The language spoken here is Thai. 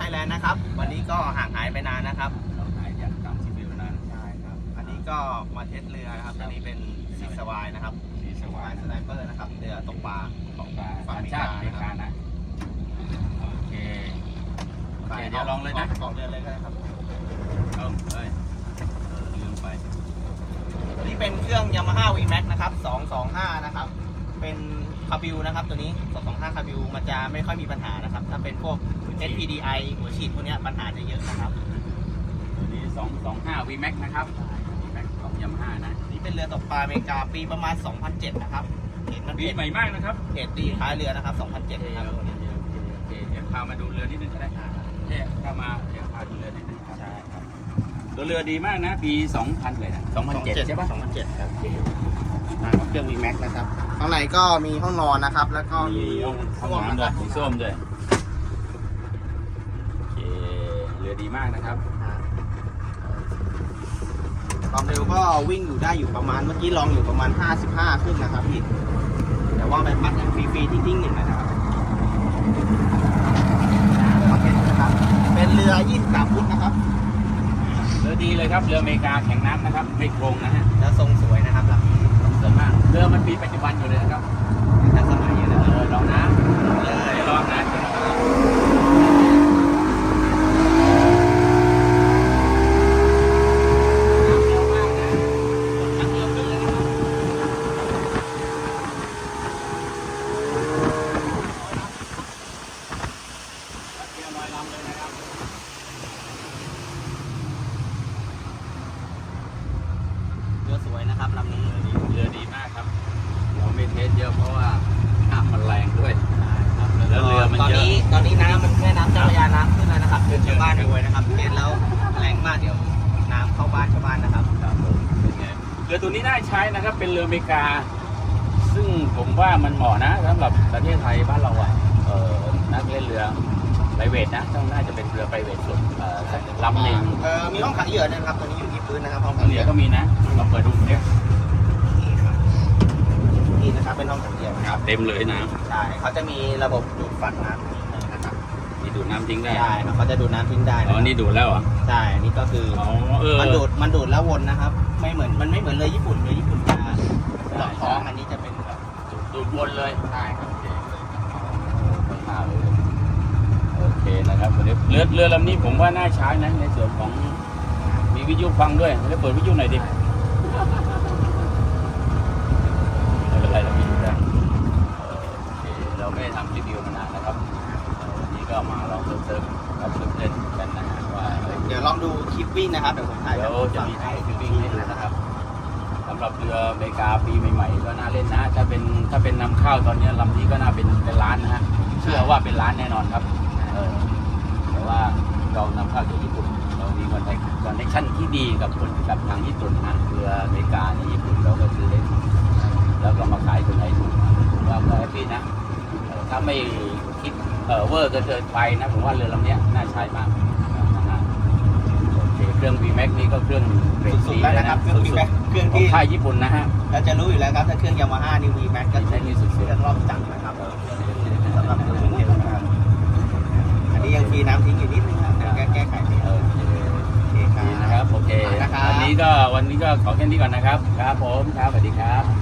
ไทยแลนด์นะครับ วันนี้ก็ห่างหายไปนานนะครับเราหายจากตามชีวิตนานใช่ครับ อันนี้ก็มาเทสเรือนะครับอันนี้เป็นซีสวายนะครับสีสสวาว่ายงสไนเปอร์นะครับ เรือตกปลาของปลาสัญชาติอเมริกานะ โอเคโอเคเดี๋ยวลองเลยนะสองเดือนเลยก็ได้ครับเอ้าเฮ้ยเออลืมไปตัวนี้เป็นเครื่อง Yamaha VMAX นะครับ 225 นะครับ เป็น คาบิวนะครับ ตัวนี้225คาบิวมันจะไม่ค่อยมีปัญหานะครับ ถ้าเป็นพวก SPDI หัวฉีดพวกเนี้ยปัญหาจะเยอะนะครับตัวนี้สองสองห้า VMAX นะครับ VMAX ของยามาฮ่านะนี่เป็นเรือตกปลาอเมริกาปีประมาณ 2007 นะครับเห็นมันปีเพจใหม่มากนะครับเพจตีท้ายเรือนะครับโอเค2007นะครับโอเคโอเคเดี๋ยวพามาดูเรือนิดนึงก็ได้เนี่ยถ้ามาเดี๋ยวพาดูเรือนิดนึงครับใช่ครับ ตัวเรือดีมากนะ ปี 2000เลยนะ2007 ใช่ปะ2007ครับอ่าเครื่อง VMAX นะครับ ข้างในก็มีห้องนอนนะครับ แล้วก็มีห้องน้ำด้วยมีส้วมด้วยโอเคเรือดีมากนะครับความเร็วก็วิ่งอยู่ได้อยู่ประมาณเมื่อกี้ลองอยู่ประมาณ 55 ขึ้นนะครับพี่ แต่ว่าใบพัดยังฟรีๆทิ้งๆหนึ่งนะครับนะครับ เป็นเรือ 23 ฟุตนะครับ เรือ ดีเลยครับเรืออเมริกาแข็งน้ำนะครับไม่โครงนะฮะ แล้วทรงสวยนะครับลำนี้ สวยมาก เรือมันปีปัจจุบันอยู่เลยนะครับ ทันสมัยอยู่เลย เออลองนะ เลย เดี๋ยวลองนะเร็วมากนะทั้งเรือเป็นเลยนะครับเรือลอยลำเลยนะครับ เรือสวยนะ ครับลำนี้เรือดีมากครับ เราไม่เทสเยอะเพราะว่าน้ำมันแรงด้วยครับแล้วเรือมันตอนเยอะนี้ตอนนี้น้ำมันแม่น้ำเจ้าพระยาน้ำขึ้นแล้วนะครับเดินชาวบ้านด้วยนะครับเห็นแล้วแรงมากเดี๋ยวน้ำเข้าบ้านชาวบ้านนะครับ ครับผมเป็นไงเรือตัวนี้น่าใช้นะครับ เป็นเรืออเมริกา ซึ่งผมว่ามันเหมาะนะสำหรับประเทศไทยบ้านเราอะเออนักเล่นเรือไพรเวทนะต้องน่าจะเป็นเรือไพรเวทสุดเอ่อสักลำหนึ่ง เอ่อมีห้องขังเหยื่อด้วยนะครับตัวนี้อยู่ที่ พื้นนะครับห้องข้าขังงเหเหนืยื่ออก็มีนะลองเปิดดูเนี่ยนี่ครับนี่นะครับเป็นห้องขังเหยื่อนะครับเต็มเลยนะใช่เขาจะมีระบบดูดฝักน้ำทิ้งเลยนะครับมีดูดน้ำทิ้งได้ใช่ครับเขาจะดูดน้ำทิ้งได้อ๋อนะครับนี่ดูดแล้วเหรอใช่อันนี่ก็คืออ๋อเออมันดูดมันดูดแล้ววนนะครับ ไม่เหมือนมันไม่เหมือนเลยญี่ปุ่นเลยญี่ปุ่นจะหลอกท้องอันนี้จะเป็นแบบดูดวนเลยใช่ครับโอเคโอเคนะครับวันนี้เรือเรือลำนี้ผมว่าน่าใช้นะในส่วนของมี วิทยุฟังด้วยแล้วเปิดวิทยุหน่อยดิไม่เป็นไรเราวิทยุได้เออโอเคเราไม่ได้ทำรีวิวมานานนะครับเออวันนี้ก็มาลองเซิร์ฟๆกับเล่นๆกันนะฮะว่าเอ้ยเดี๋ยวลองดูคลิปวิ่งนะครับเดี๋ยวผมถ่ายเดี๋ยวจะมีให้คือวิ่งให้ดูนะครับสำหรับเรืออเมริกาปีใหม่ๆก็น่าเล่นนะถ้าเป็นถ้าเป็นนำเข้าตอนนี้ลำนี้ก็น่าเป็นเป็นล้านนะฮะเชื่อว่าเป็นล้านแน่นอนครับเออแต่ว่าเรานำเข้าจากญี่ปุ่นเรามีคอนแทค คอนเนคชั่นที่ดีกับคนกับทางญี่ปุ่นนะเรืออเมริกาในญี่ปุ่นเราก็ซื้อเล่นแล้วก็มาขายคนไทยถูกผมว่าก็แฮปปี้นะเออถ้าไม่คิดเออเวอร์เกินไปนะผมว่าเรือลำเนี้ยน่าใช้มากนะฮะโอเคเครื่อง VMAX นี่ก็เครื่องเกรดสุดสีๆแล้วเลยนะครันะบเครื่องวิ่งแบ็คเครื่องของที่ค่ายญี่ปุ่นนะฮะเราจะรู้อยู่แล้วครับถ้าเครื่องยามาฮ่านี่วีแม็กก็ใช้ใช้นี่สุดเครื่องรอบจักรนะครับสำหรับ นี้ก็วันนี้ก็ขอแค่นี้ก่อนนะครับ ครับผม ครับ สวัสดีครับ